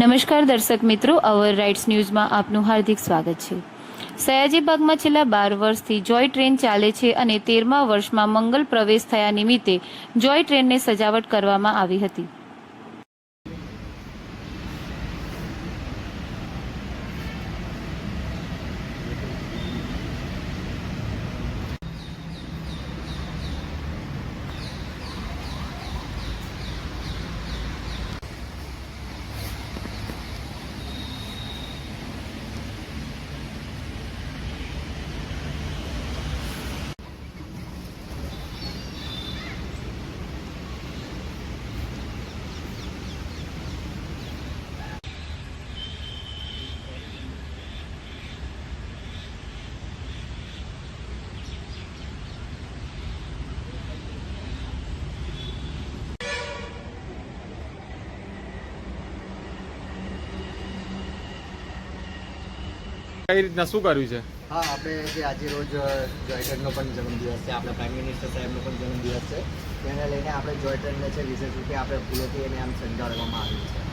નમસ્કાર દર્શક મિત્રો, અવર રાઇટ્સ ન્યૂઝમાં આપનું હાર્દિક સ્વાગત છે. સયાજીબાગમાં છેલ્લા બાર વર્ષથી જોય ટ્રેન ચાલે છે અને તેરમા વર્ષમાં મંગલ પ્રવેશ થયા નિમિત્તે જોય ટ્રેનને સજાવટ કરવામાં આવી હતી. કઈ રીતના શું કર્યું છે? હા, આપણે જે આજે રોજ જોયટનનો પણ જન્મદિવસ છે, આપણા પ્રાઇમ મિનિસ્ટર સાહેબનો પણ જન્મદિવસ છે. તેને લઈને આપણે જોયટનને છે, વિશેષ રૂપે આપણે ફૂલોથી એને આમ શણગારવામાં આવ્યું છે.